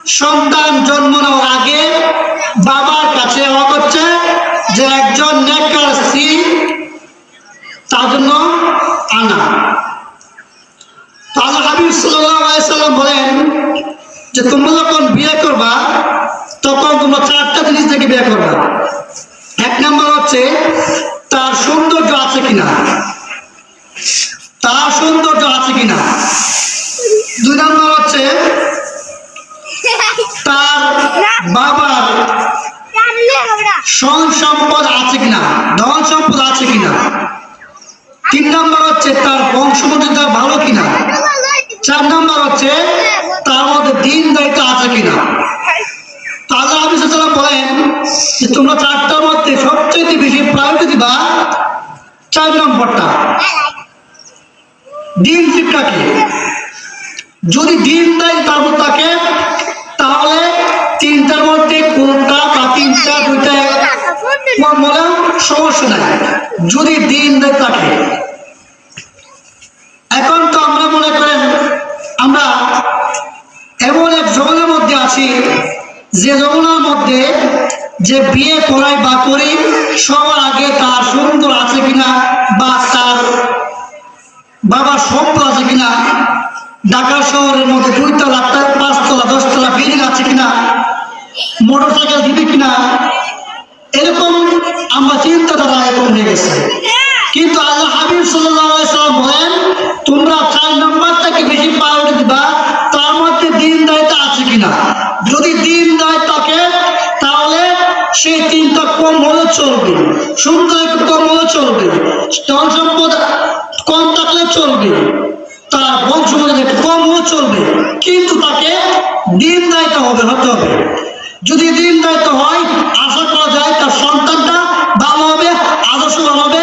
সন্তান জন্ম নেওয়ার আগে বাবার কাছে হচ্ছে যে একজন নেককার স্ত্রী তার জন্য আনা। তো আল্লাহ হাবিব সাল্লাম বলেন যে তোমরা যখন বিয়ে করবা, তখন তোমরা চারটা জিনিস থেকে বিয়ে করবা। এক নম্বর হচ্ছে তার সৌন্দর্য আছে কিনা। তার সৌন্দর্য আছে কিনা। দুই নম্বর হচ্ছে বাবার সন সম্পদ আছে কিনা? ধন সম্পদ আছে কিনা? তিন নম্বর হচ্ছে তার বংশমর্যাদা ভালো কিনা? চার নম্বর হচ্ছে তার মধ্যে দিন দায়িত্ব আছে কিনা? তো আল্লাহ হাফিজ বলেন যে তোমরা চারটার মধ্যে সবচেয়ে বেশি প্রায়োরিটি দিবা চার নম্বরটা। দিন শিক্ষাকে যদি দিন দেয় মনে সমস্যা নাই। যদি দিন থাকে এখন তো আমরা মনে করেন, আমরা এমন এক জগনের মধ্যে আছি, যে জগনের মধ্যে যে বিয়ে করাই বা করি, সবার আগে তার সুন্দর আছে কিনা বা তার বাবার সম্পদ আছে কিনা, ঢাকা শহরের মধ্যে দুইতলা পাঁচতলা দশতলা বিল্ডিং আছে কিনা মোটর সাইকেল দিবে কিনা এরকম আমরা চিন্তাধারা এখন হয়ে গেছে কিন্তু আল্লাহ হাবিব সাল্লাম বলেন, তোমরা চার নম্বরটাকে বেশি প্রায়োরিটি দিবা, তার মধ্যে দিন দায়িত্ব আছে কিনা? যদি দিন দায় থাকে, তাহলে সেই তিনটা কম হলে চলবে। সুন্দর একটু কম হলে চলবে। ধন সম্পদ কম থাকলে চলবে। তার বংশমর্যাদা একটু কম হলে চলবে, কিন্তু তাকে দিন দায়িত্ব হবে, হতে হবে। যদি দিন দায়িত্ব হয় আশা করা যায় তার সন্তানটা ভালো হবে আদর্শবান হবে